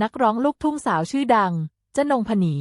นักร้องลูกทุ่งสาวชื่อดังเจนงพนี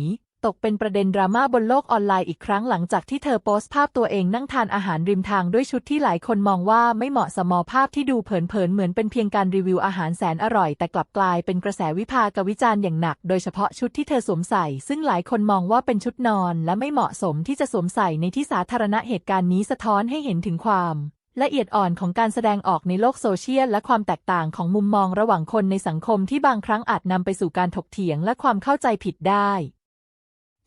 ตกเป็นประเด็นดราม่าบนโลกออนไลน์อีกครั้งหลังจากที่เธอโพสต์ภาพตัวเองนั่งทานอาหารริมทางด้วยชุดที่หลายคนมองว่าไม่เหมาะสมอภาพที่ดูเผินๆเหมือนเป็นเพียงการรีวิวอาหารแสนอร่อย แต่กลับกลายเป็นกระแสวิพากษ์วิจารณ์อย่างหนัก โดยเฉพาะชุดที่เธอสวมใส่ ซึ่งหลายคนมองว่าเป็นชุดนอน และไม่เหมาะสมที่จะสวมใส่ในที่สาธารณะเหตุการณ์นี้สะท้อนให้เห็นถึงความ ละเอียดอ่อนของการแสดงออกในโลกโซเชียลและความแตกต่างของมุมมองระหว่างคนในสังคมที่บางครั้งอาจนำไปสู่การถกเถียงและความเข้าใจผิดได้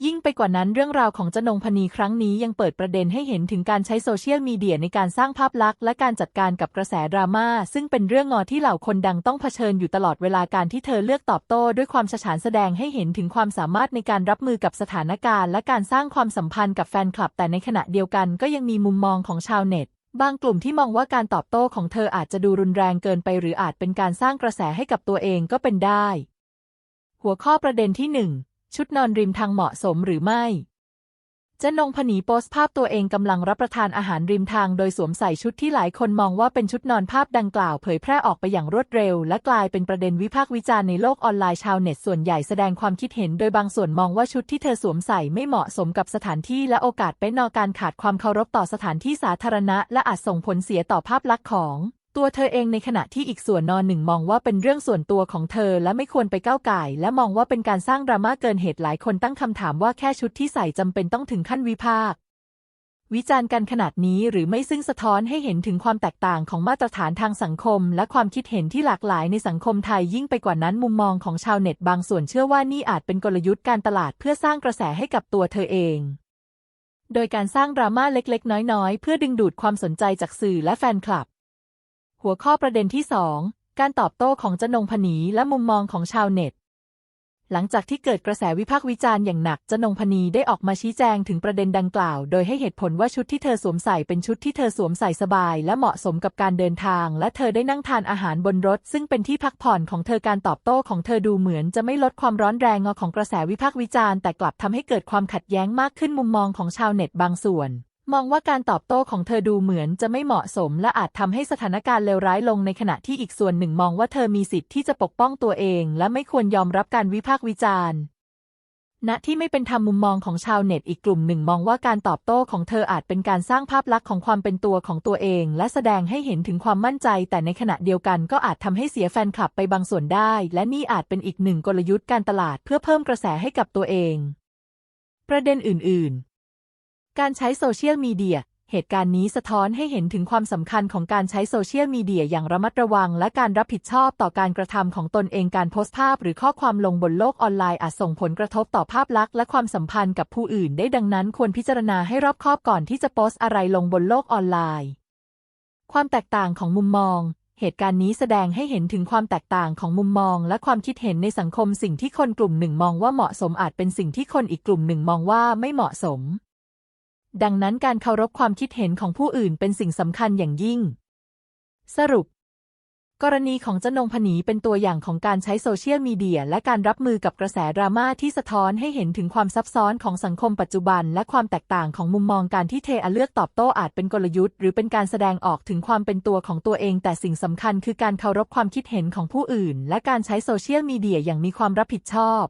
ยิ่งไปกว่านั้นเรื่องราวของจนงพนีครั้งนี้ยังเปิดประเด็นให้เห็นถึงการใช้โซเชียลมีเดียในการสร้างภาพลักษณ์และการจัดการกับกระแสดราม่าซึ่งเป็นเรื่องงอที่เหล่าคนดังต้องเผชิญอยู่ตลอดเวลาการที่เธอเลือกตอบโต้ด้วยความฉฉานแสดงให้เห็นถึงความสามารถในการรับมือกับสถานการณ์ และการสร้างความสัมพันธ์กับแฟนคลับ แต่ในขณะเดียวกันก็ยังมีมุมมองของชาวเน็ต บางกลุ่มที่มองว่าการตอบโต้ของเธออาจจะดูรุนแรงเกินไปหรืออาจเป็นการสร้างกระแสให้กับตัวเองก็เป็นได้ หัวข้อประเด็นที่หนึ่งชุดนอนริมทางเหมาะสมหรือไม่ จนงพนีโพสภาพตัวเองกำลังรับประทานอาหารริมทางโดยสวมใส่ชุดที่หลายคนมองว่าเป็นชุดนอนภาพดังกล่าวเผยแพร่ออกไปอย่างรวดเร็ว และกลายเป็นประเด็นวิพากษ์วิจารณ์ในโลกออนไลน์ชาวเน็ตส่วนใหญ่แสดงความคิดเห็น โดยบางส่วนมองว่าชุดที่เธอสวมใส่ไม่เหมาะสมกับสถานที่และโอกาสเป็นนอการขาดความเคารพต่อสถานที่สาธารณะ และอาจส่งผลเสียต่อภาพลักษณ์ของ ตัวเธอเองในขณะที่อีกส่วนนอนหนึ่งมองว่าเป็นเรื่องส่วนตัวของเธอและไม่ควรไปก้าวไก่และมองว่าเป็นการสร้างดราม่าเกินเหตุหลายคนตั้งคำถามว่าแค่ชุดที่ใส่จำเป็นต้องถึงขั้นวิพากษ์วิจารณ์กันขนาดนี้หรือไม่ซึ่งสะท้อนให้เห็นถึงความแตกต่างของมาตรฐานทางสังคม และความคิดเห็นที่หลากหลายในสังคมไทยยิ่งไปกว่านั้นมุมมองของชาวเน็ตบางส่วนเชื่อว่านี่อาจเป็นกลยุทธ์การตลาดเพื่อสร้างกระแสให้กับตัวเธอเอง โดยการสร้างดราม่าเล็กๆ น้อยๆ เพื่อดึงดูดความสนใจจากสื่อและแฟนคลับ หัวข้อประเด็นที่ 2 การตอบโต้ของจนงพนีและมุมมองของชาวเน็ต หลังจากที่เกิดกระแสวิพากษ์วิจารณ์อย่างหนักจนงพนีได้ออกมาชี้แจงถึงประเด็นดังกล่าว โดยให้เหตุผลว่าชุดที่เธอสวมใส่เป็นชุดที่เธอสวมใส่สบาย และเหมาะสมกับการเดินทาง และเธอได้นั่งทานอาหารบนรถ ซึ่งเป็นที่พักผ่อนของเธอการตอบโต้ของเธอดูเหมือนจะไม่ลดความร้อนแรงของกระแสวิพากษ์วิจารณ์แต่กลับทำให้เกิดความขัดแย้งมากขึ้นมุมมองของชาวเน็ตบางส่วน มองว่าการตอบโต้ของเธอดูเหมือนจะไม่เหมาะสม และอาจทำให้สถานการณ์เลวร้ายลงในขณะที่อีกส่วนหนึ่งมองว่าเธอมีสิทธิ์ที่จะปกป้องตัวเอง และไม่ควรยอมรับการวิพากษ์วิจารณ์ ณ ที่ไม่เป็นธรรมมุมมองของชาวเน็ตอีกกลุ่มหนึ่งมองว่าการตอบโต้ของเธออาจเป็นการสร้างภาพลักษณ์ของความเป็นตัวของตัวเอง และแสดงให้เห็นถึงความมั่นใจ แต่ในขณะเดียวกันก็อาจทำให้เสียแฟนคลับไปบางส่วนได้ และนี่อาจเป็นอีกหนึ่งกลยุทธ์การตลาดเพื่อเพิ่มกระแสให้กับตัวเอง ประเด็นอื่น ๆ การใช้โซเชียลมีเดีย เหตุการณ์นี้สะท้อนให้เห็นถึงความสำคัญของการใช้โซเชียลมีเดียอย่างระมัดระวัง และการรับผิดชอบต่อการกระทำของตนเองการโพสต์ภาพ หรือข้อความลงบนโลกออนไลน์อาจส่งผลกระทบต่อภาพลักษณ์และความสัมพันธ์กับผู้อื่น ได้ดังนั้นควรพิจารณาให้รอบคอบก่อนที่จะโพสต์อะไรลงบนโลกออนไลน์ ความแตกต่างของมุมมองเหตุการณ์นี้แสดงให้เห็นถึงความแตกต่างของมุมมอง และความคิดเห็นในสังคมสิ่งที่คนกลุ่มหนึ่งมองว่าเหมาะสมอาจเป็นสิ่งที่คนอีกกลุ่มหนึ่งมองว่าไม่เหมาะสม ดังนั้นการเคารพความคิดเห็นของผู้อื่นเป็นสิ่งสำคัญอย่างยิ่ง สรุป กรณีของจนงพนีเป็นตัวอย่างของการใช้โซเชียลมีเดีย และการรับมือกับกระแสดราม่าที่สะท้อนให้เห็นถึงความซับซ้อนของสังคมปัจจุบัน และความแตกต่างของมุมมองการที่เทอเลือกตอบโต้อาจเป็นกลยุทธ์ หรือเป็นการแสดงออกถึงความเป็นตัวของตัวเอง แต่สิ่งสำคัญคือการเคารพความคิดเห็นของผู้อื่น และการใช้โซเชียลมีเดียอย่างมีความรับผิดชอบ